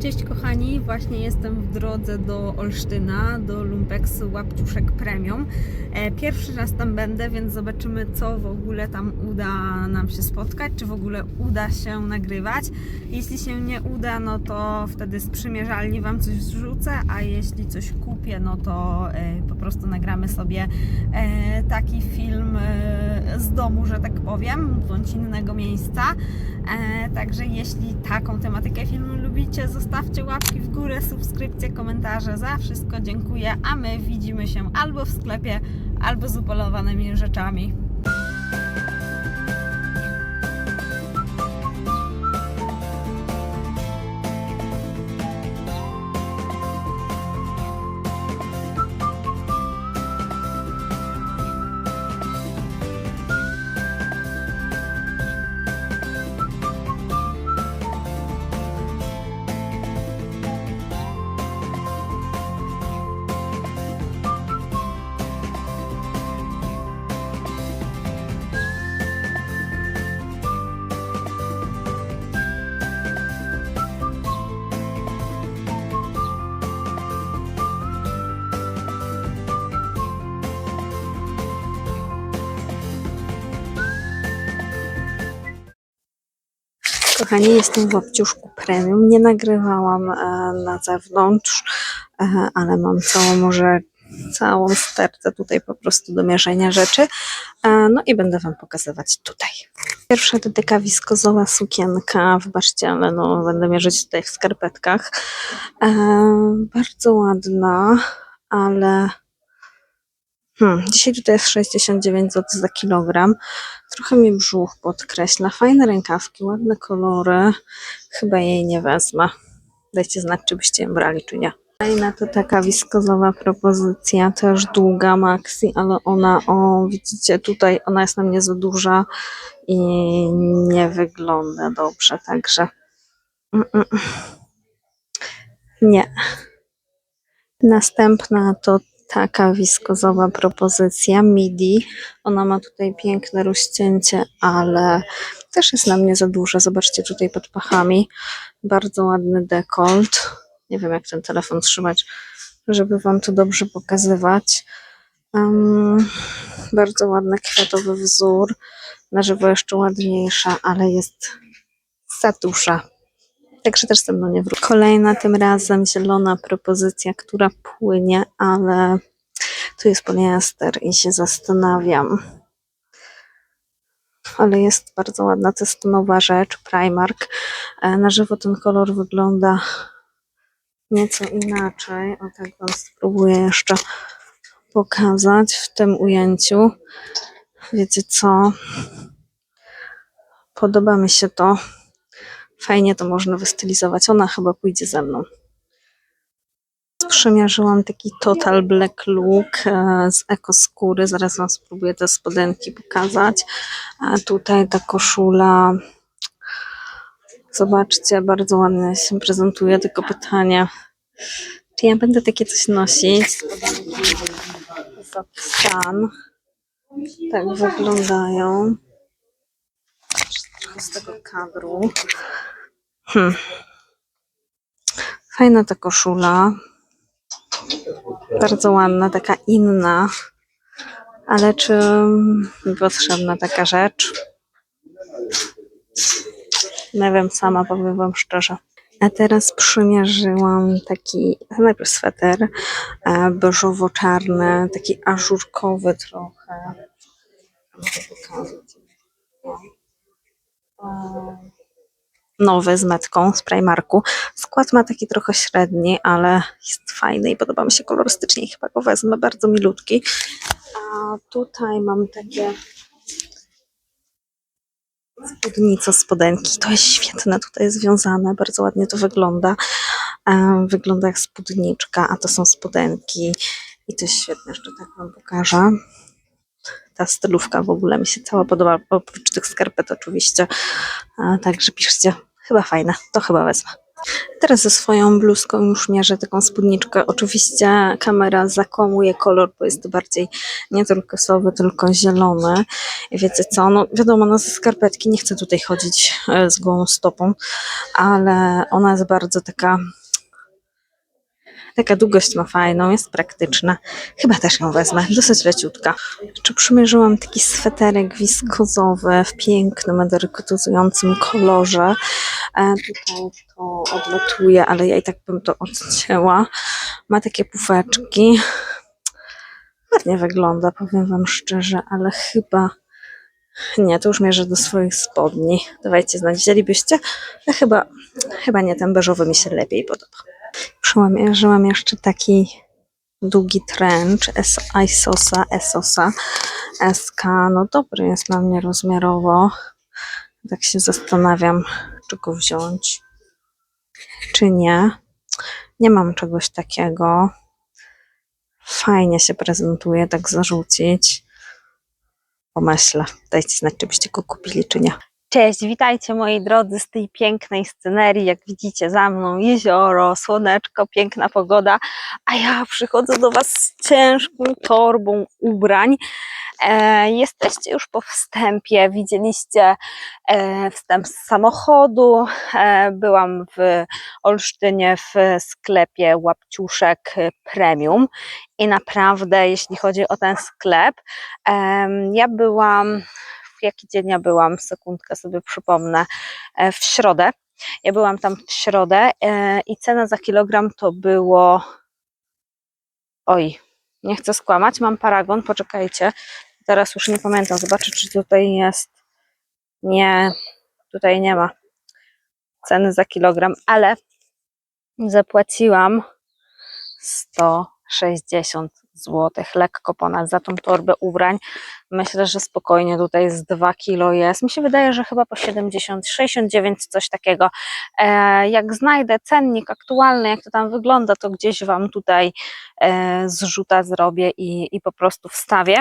Cześć kochani, właśnie jestem w drodze do Olsztyna, do Lumpeksu Łapciuszek Premium. E, Pierwszy raz tam będę, więc zobaczymy co w ogóle tam uda nam się spotkać, czy w ogóle uda się nagrywać. Jeśli się nie uda, no to wtedy z przymierzalni Wam coś wrzucę, a jeśli coś kupię, no to e, po prostu nagramy sobie e, taki film z domu, że tak powiem, bądź innego miejsca. Także jeśli taką tematykę filmu lubicie, zostawcie łapki w górę, subskrypcje, komentarze. Za wszystko dziękuję, a my widzimy się albo w sklepie, albo z upolowanymi rzeczami. Kochani, jestem w Łapciuszku Premium. Nie nagrywałam e, na zewnątrz, e, ale mam całą może całą stertę tutaj po prostu do mierzenia rzeczy. E, no i będę Wam pokazywać tutaj. Pierwsza to taka wiskozowa sukienka. Wybaczcie, ale no, będę mierzyć tutaj w skarpetkach. Bardzo ładna, ale Hmm, dzisiaj tutaj jest 69 zł za kilogram. Trochę mi brzuch podkreśla. Fajne rękawki, ładne kolory. Chyba jej nie wezmę. Dajcie znać, czy byście ją brali, czy nie. Fajna to taka wiskozowa propozycja, też długa maxi, ale ona, o widzicie tutaj, ona jest na mnie za duża i nie wygląda dobrze, także mm, mm. nie. Następna to taka wiskozowa propozycja midi. Ona ma tutaj piękne rozcięcie, ale też jest na mnie za duże. Zobaczcie tutaj pod pachami. Bardzo ładny dekolt. Nie wiem, jak ten telefon trzymać, żeby Wam to dobrze pokazywać. Um, bardzo ładny kwiatowy wzór. Na żywo jeszcze ładniejsza, ale jest za duża. Także też ze mną nie wróci. Kolejna tym razem zielona propozycja, która płynie, ale tu jest poliester i się zastanawiam. Ale jest bardzo ładna, to jest nowa rzecz, Primark. E, Na żywo ten kolor wygląda nieco inaczej. O tak Wam spróbuję jeszcze pokazać w tym ujęciu. Wiecie co? Podoba mi się to. Fajnie to można wystylizować. Ona chyba pójdzie ze mną. Przymierzyłam taki total black look e, z ekoskóry. Zaraz Wam spróbuję te spodenki pokazać. A tutaj ta koszula. Zobaczcie, bardzo ładnie się prezentuje. Tylko pytanie, czy ja będę takie coś nosić? Spodenki z Sun. Tak wyglądają. Z tego kadru. Hmm. Fajna ta koszula. Bardzo ładna, taka inna. Ale czy potrzebna taka rzecz? Nie wiem, sama powiem Wam szczerze. A teraz przymierzyłam taki, najpierw sweter e, beżowo-czarny, taki ażurkowy trochę. Mogę pokazać. Nowy z metką z Primarku. Skład ma taki trochę średni, ale jest fajny i podoba mi się kolorystycznie chyba go wezmę, bardzo milutki. A tutaj mam takie spódnice, spodenki. To jest świetne, tutaj jest związane, bardzo ładnie to wygląda. E, Wygląda jak spódniczka, a to są spodenki i to jest świetne, jeszcze tak Wam pokażę. Ta stylówka w ogóle mi się cała podoba, oprócz tych skarpet oczywiście. Także piszcie, chyba fajne, to chyba wezmę. Teraz ze swoją bluzką już mierzę taką spódniczkę. Oczywiście kamera zakłamuje kolor, bo jest to bardziej nie turkosowy, tylko zielony. Wiecie co, no wiadomo, no ze skarpetki nie chcę tutaj chodzić e, z gołą stopą, ale ona jest bardzo taka Taka długość ma fajną, jest praktyczna. Chyba też ją wezmę, dosyć leciutka. Czy przymierzyłam taki sweterek wiskozowy w pięknym, erykotyzującym kolorze. E, tutaj to odlatuje, ale ja i tak bym to odcięła. Ma takie pufeczki. Ładnie wygląda, powiem wam szczerze, ale chyba... Nie, to już mierzę do swoich spodni. Dawajcie znać, wzięlibyście? Ja chyba, chyba nie, ten beżowy mi się lepiej podoba. Przymierzyłam jeszcze taki długi trench S Isosa, Esosa SK. No dobry jest na mnie rozmiarowo. Tak się zastanawiam, czy go wziąć, czy nie. Nie mam czegoś takiego. Fajnie się prezentuje, tak zarzucić. Pomyślę. Dajcie znać, czy byście go kupili, czy nie. Cześć, witajcie moi drodzy z tej pięknej scenerii. Jak widzicie za mną jezioro, słoneczko, piękna pogoda, a ja przychodzę do Was z ciężką torbą ubrań. E, jesteście już po wstępie, widzieliście e, wstęp z samochodu. E, byłam w Olsztynie w sklepie Łapciuszek Premium i naprawdę, jeśli chodzi o ten sklep, em, ja byłam jaki dzień ja byłam, sekundkę sobie przypomnę, e, w środę. Ja byłam tam w środę e, i cena za kilogram to było. Oj, nie chcę skłamać, mam paragon, poczekajcie. Teraz już nie pamiętam, zobaczę, czy tutaj jest. Nie, tutaj nie ma ceny za kilogram, ale zapłaciłam 160 zł, lekko ponad za tą torbę ubrań. Myślę, że spokojnie tutaj z 2 kilo jest. Mi się wydaje, że chyba po 70, 69, coś takiego. E, jak znajdę cennik aktualny, jak to tam wygląda, to gdzieś Wam tutaj e, zrzuta zrobię i, i po prostu wstawię.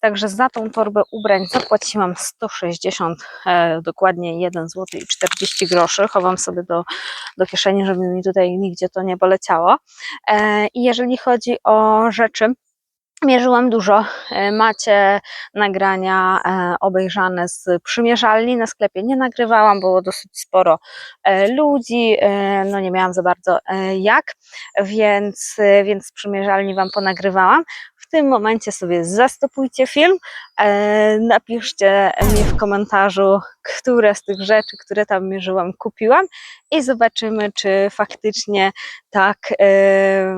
Także za tą torbę ubrań zapłaciłam 160, e, dokładnie 1 zł i 40 groszy. Chowam sobie do, do kieszeni, żeby mi tutaj nigdzie to nie poleciało. I jeżeli chodzi o rzeczy, Mierzyłam dużo. E, Macie nagrania e, obejrzane z przymierzalni. Na sklepie nie nagrywałam, było dosyć sporo e, ludzi, no nie miałam za bardzo jak, więc, więc z przymierzalni Wam ponagrywałam. W tym momencie sobie zastopujcie film, napiszcie mi w komentarzu, które z tych rzeczy, które tam mierzyłam, kupiłam i zobaczymy, czy faktycznie tak e,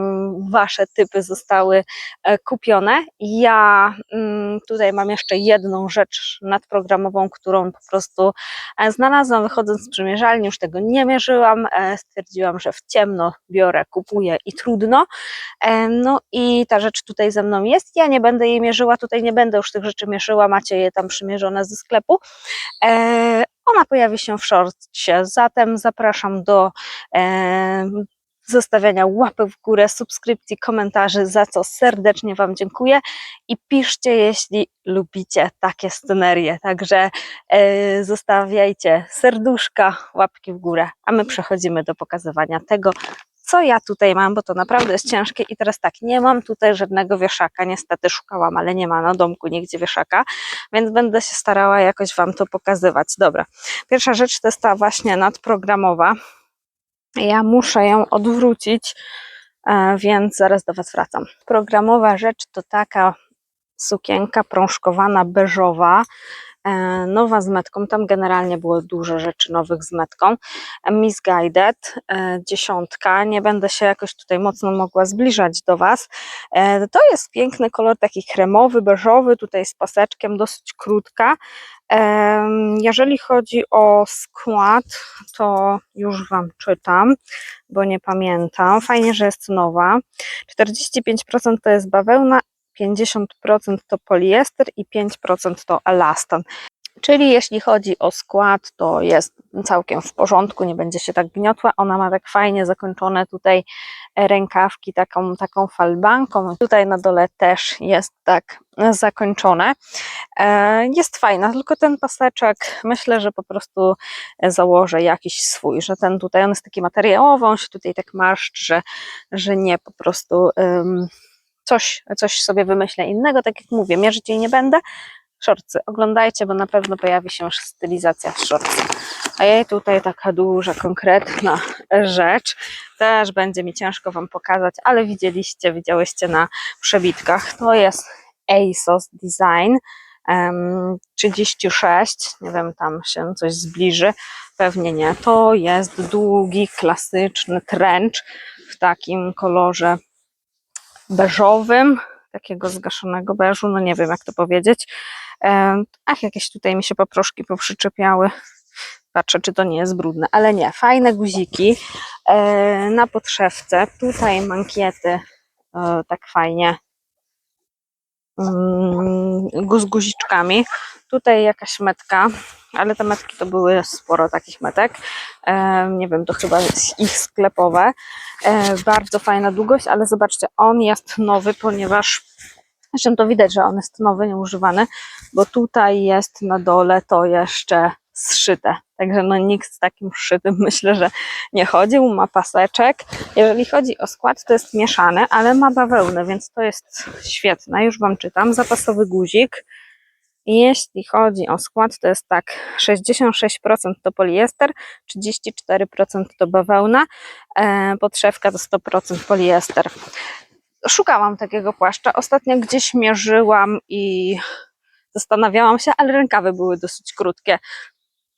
Wasze typy zostały e, kupione. Ja mm, tutaj mam jeszcze jedną rzecz nadprogramową, którą po prostu e, znalazłam wychodząc z przymierzalni, już tego nie mierzyłam, e, stwierdziłam, że w ciemno biorę, kupuję i trudno. E, No i ta rzecz tutaj ze mną jest. Ja nie będę jej mierzyła, tutaj nie będę już tych rzeczy mierzyła, macie je tam przymierzone ze sklepu. E, Ona pojawi się w shortcie, zatem zapraszam do e, zostawiania łapek w górę, subskrypcji, komentarzy, za co serdecznie Wam dziękuję i piszcie, jeśli lubicie takie scenerie. Także e, zostawiajcie serduszka, łapki w górę, a my przechodzimy do pokazywania tego, co ja tutaj mam, bo to naprawdę jest ciężkie i teraz tak, nie mam tutaj żadnego wieszaka, niestety szukałam, ale nie ma na domku nigdzie wieszaka, więc będę się starała jakoś Wam to pokazywać. Dobra, pierwsza rzecz to jest ta właśnie nadprogramowa. Ja muszę ją odwrócić, e, więc zaraz do Was wracam. Programowa rzecz to taka sukienka prążkowana, beżowa, nowa z metką. Tam generalnie było dużo rzeczy nowych z metką. Misguided, e, dziesiątka. Nie będę się jakoś tutaj mocno mogła zbliżać do Was. E, To jest piękny kolor, taki kremowy, beżowy, tutaj z paseczkiem, dosyć krótka. Jeżeli chodzi o skład, to już Wam czytam, bo nie pamiętam. Fajnie, że jest nowa. 45% to jest bawełna, 50% to poliester i 5% to elastan. Czyli jeśli chodzi o skład, to jest całkiem w porządku, nie będzie się tak gniotła. Ona ma tak fajnie zakończone tutaj rękawki taką, taką falbanką. Tutaj na dole też jest tak zakończone. E, Jest fajna, tylko ten paseczek myślę, że po prostu założę jakiś swój, że ten tutaj, on jest taki materiałowy, on się tutaj tak marszczy, że, że nie po prostu ym, coś, coś sobie wymyślę innego, tak jak mówię, mierzyć jej nie będę, shortsy. Oglądajcie, bo na pewno pojawi się już stylizacja w shortsy. A jej tutaj taka duża, konkretna rzecz. Też będzie mi ciężko Wam pokazać, ale widzieliście, widziałyście na przebitkach. To jest ASOS Design em, 36. Nie wiem, tam się coś zbliży. Pewnie nie. To jest długi, klasyczny trench w takim kolorze beżowym, takiego zgaszonego beżu, no nie wiem jak to powiedzieć. Ach, jakieś tutaj mi się paproszki poprzyczepiały. Patrzę, czy to nie jest brudne, ale nie. Fajne guziki e, na podszewce. Tutaj mankiety e, tak fajnie mm, gu- z guziczkami. Tutaj jakaś metka, ale te metki to były sporo takich metek. E, nie wiem, to chyba ich sklepowe. E, bardzo fajna długość, ale zobaczcie, on jest nowy, ponieważ zresztą to widać, że on jest nowy, nieużywany, bo tutaj jest na dole to jeszcze zszyte. Także no nikt z takim szytym myślę, że nie chodził, ma paseczek. Jeżeli chodzi o skład, to jest mieszany, ale ma bawełnę, więc to jest świetne. Już Wam czytam. Zapasowy guzik. Jeśli chodzi o skład, to jest tak, 66% to poliester, 34% to bawełna, e, podszewka to 100% poliester. Szukałam takiego płaszcza. Ostatnio gdzieś mierzyłam i zastanawiałam się, ale rękawy były dosyć krótkie.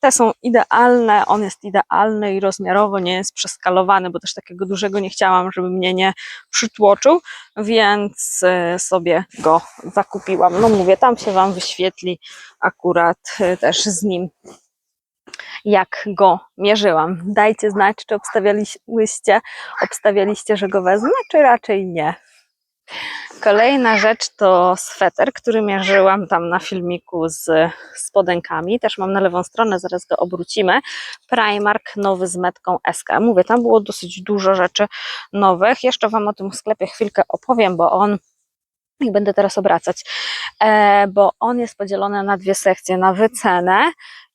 Te są idealne, on jest idealny i rozmiarowo nie jest przeskalowany, bo też takiego dużego nie chciałam, żeby mnie nie przytłoczył, więc e, sobie go zakupiłam. No mówię, tam się Wam wyświetli akurat e, też z nim, jak go mierzyłam. Dajcie znać, czy obstawialiście, obstawialiście, że go wezmę, czy raczej nie. Kolejna rzecz to sweter, który mierzyłam tam na filmiku z spodenkami. Też mam na lewą stronę, zaraz go obrócimy. Primark nowy z metką SK. Mówię, tam było dosyć dużo rzeczy nowych. Jeszcze Wam o tym sklepie chwilkę opowiem, bo on i będę teraz obracać, e, bo on jest podzielony na dwie sekcje, na wycenę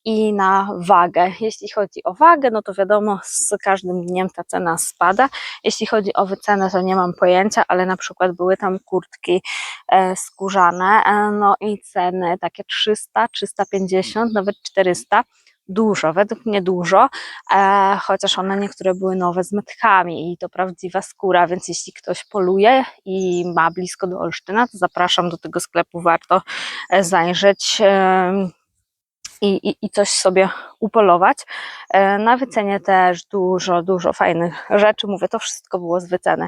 i na wagę. Jeśli chodzi o wagę, no to wiadomo, z każdym dniem ta cena spada. Jeśli chodzi o wycenę, to nie mam pojęcia, ale na przykład były tam kurtki e, skórzane, e, no i ceny takie 300, 350, nawet 400. Dużo, według mnie dużo, e, chociaż one niektóre były nowe z metkami i to prawdziwa skóra, więc jeśli ktoś poluje i ma blisko do Olsztyna, to zapraszam do tego sklepu, warto e, zajrzeć. em, i, i, i coś sobie upolować. E, Na wycenie też dużo, dużo fajnych rzeczy. Mówię, to wszystko było z wyceny.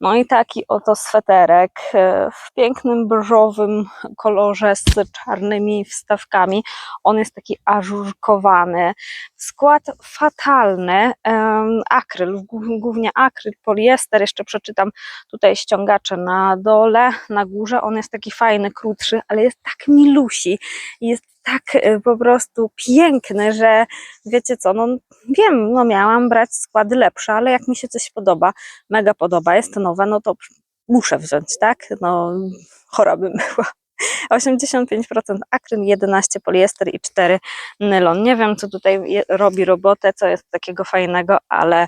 No i taki oto sweterek e, w pięknym beżowym kolorze z czarnymi wstawkami. On jest taki ażurkowany. Skład fatalny. Akryl, głó- głównie akryl, poliester. Jeszcze przeczytam tutaj ściągacze na dole, na górze. On jest taki fajny, krótszy, ale jest tak milusi. Jest tak e, po prostu piękny, że wiecie co, no wiem, no miałam brać składy lepsze, ale jak mi się coś podoba, mega podoba, jest to nowe, no to muszę wziąć, tak? No chora bym była. 85% akryn, 11 poliester i 4 nylon. Nie wiem, co tutaj robi robotę, co jest takiego fajnego, ale,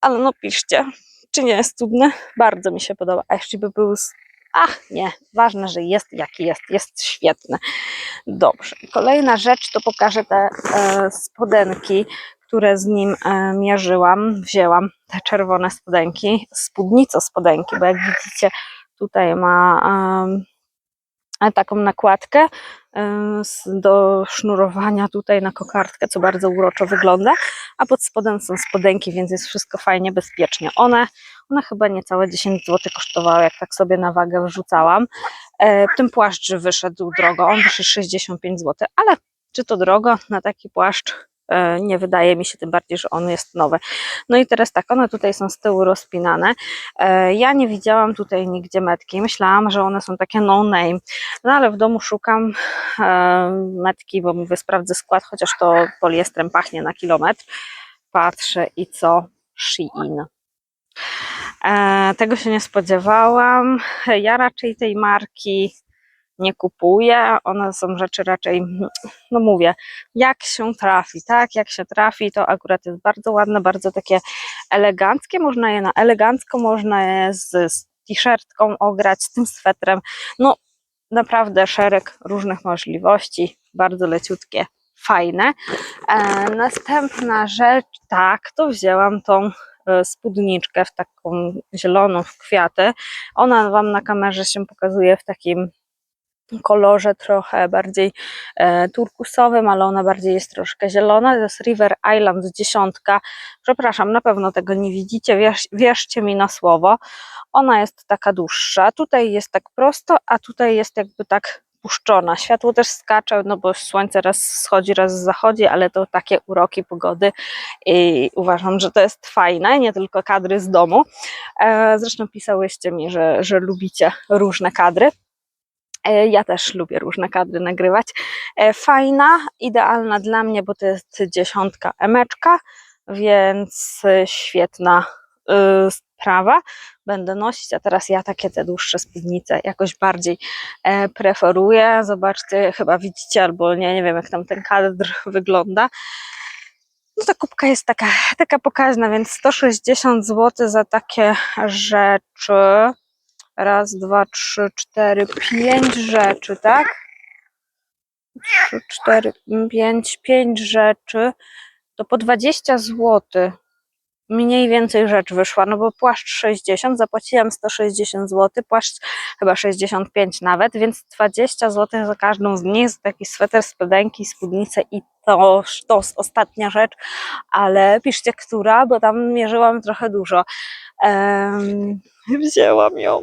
ale no piszcie, czy nie jest cudny? Bardzo mi się podoba. A jeśli by był z... Ach, nie, ważne, że jest jaki jest, jest świetny. Dobrze. Kolejna rzecz to pokażę te e, spodenki, które z nim e, mierzyłam. Wzięłam te czerwone spodenki, spódnico spodenki, bo jak widzicie tutaj ma em, taką nakładkę z- do sznurowania tutaj na kokardkę, co bardzo uroczo wygląda, a pod spodem są spodenki, więc jest wszystko fajnie, bezpiecznie. One, one chyba niecałe 10 zł kosztowały, jak tak sobie na wagę wrzucałam. E, Ten płaszcz wyszedł drogo, on wyszedł 65 zł, ale czy to drogo na taki płaszcz? E, Nie wydaje mi się tym bardziej, że on jest nowy. No i teraz tak, one tutaj są z tyłu rozpinane. E, Ja nie widziałam tutaj nigdzie metki. Myślałam, że one są takie no name. No ale w domu szukam e, metki, bo mówię, sprawdzę skład, chociaż to poliestrem pachnie na kilometr. Patrzę i co? Shein. Tego się nie spodziewałam. Ja raczej tej marki nie kupuję. One są rzeczy raczej, no mówię, jak się trafi, tak? Jak się trafi, to akurat jest bardzo ładne, bardzo takie eleganckie. Można je na elegancko, można je z, z t-shirtką ograć, z tym swetrem. No naprawdę szereg różnych możliwości, bardzo leciutkie, fajne. E, następna rzecz, tak, to wzięłam tą e, spódniczkę w taką zieloną w kwiaty. Ona Wam na kamerze się pokazuje w takim kolorze trochę bardziej e, turkusowym, ale ona bardziej jest troszkę zielona. To jest River Island dziesiątka. Przepraszam, na pewno tego nie widzicie, wierz, wierzcie mi na słowo. Ona jest taka dłuższa. Tutaj jest tak prosto, a tutaj jest jakby tak puszczona. Światło też skacze, no bo słońce raz schodzi, raz zachodzi, ale to takie uroki pogody i uważam, że to jest fajne, nie tylko kadry z domu. E, Zresztą pisałyście mi, że, że lubicie różne kadry. E, Ja też lubię różne kadry nagrywać. E, Fajna, idealna dla mnie, bo to jest dziesiątka emeczka, więc e, świetna sprawa. Będę nosić, a teraz ja takie te dłuższe spódnice jakoś bardziej preferuję. Zobaczcie, chyba widzicie, albo nie, nie wiem jak tam ten kadr wygląda. No ta kubka jest taka, taka pokaźna, więc 160 zł za takie rzeczy. Raz, dwa, trzy, cztery, pięć rzeczy, tak? Trzy, cztery, pięć, pięć rzeczy. To po 20 zł mniej więcej rzecz wyszła, no bo płaszcz 60, zapłaciłam 160 zł, płaszcz chyba 65 nawet, więc 20 zł za każdą z nich, taki sweter, spodenki, spódnicę i to sztos, ostatnia rzecz, ale piszcie która, bo tam mierzyłam trochę dużo. Em, wzięłam ją,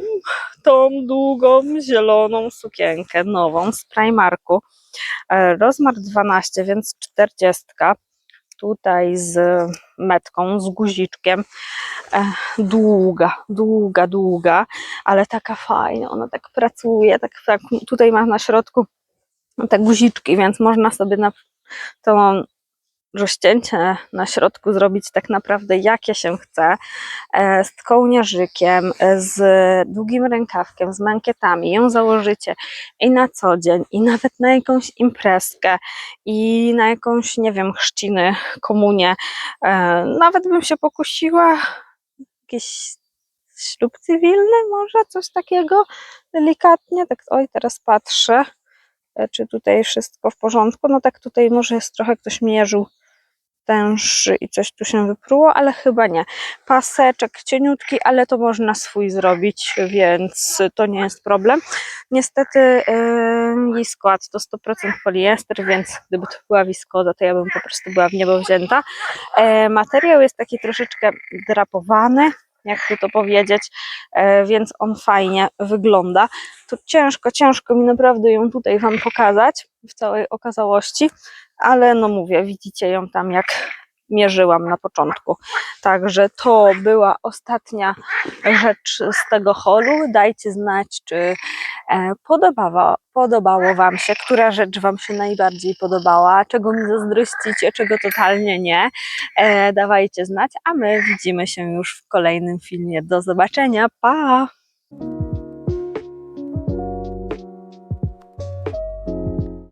tą długą, zieloną sukienkę, nową z Primarku, E, rozmiar 12, więc 40, tutaj z metką, z guziczkiem, E, długa, długa, długa, ale taka fajna, ona tak pracuje, tak, tak tutaj ma na środku te guziczki, więc można sobie na to rozcięcie na środku zrobić tak naprawdę jakie się chce, z kołnierzykiem, e, z długim rękawkiem, z mankietami, ją założycie i na co dzień, i nawet na jakąś imprezkę, i na jakąś, nie wiem, chrzciny, komunię, E, nawet bym się pokusiła, jakiś ślub cywilny może, coś takiego, delikatnie, tak, oj, teraz patrzę, e, czy tutaj wszystko w porządku, no tak tutaj może jest trochę ktoś mierzył tęższy i coś tu się wypruło, ale chyba nie. Paseczek cieniutki, ale to można swój zrobić, więc to nie jest problem. Niestety yy, jej skład to 100% poliester, więc gdyby to była wiskoza, to ja bym po prostu była w niebo wzięta. E, materiał jest taki troszeczkę drapowany, jakby to powiedzieć, e, więc on fajnie wygląda. To ciężko, ciężko mi naprawdę ją tutaj Wam pokazać w całej okazałości, ale no mówię, widzicie ją tam jak mierzyłam na początku. Także to była ostatnia rzecz z tego holu. Dajcie znać, czy e, podobało, podobało Wam się, która rzecz Wam się najbardziej podobała, czego mi zazdrościcie, czego totalnie nie. E, dawajcie znać, a my widzimy się już w kolejnym filmie. Do zobaczenia, pa!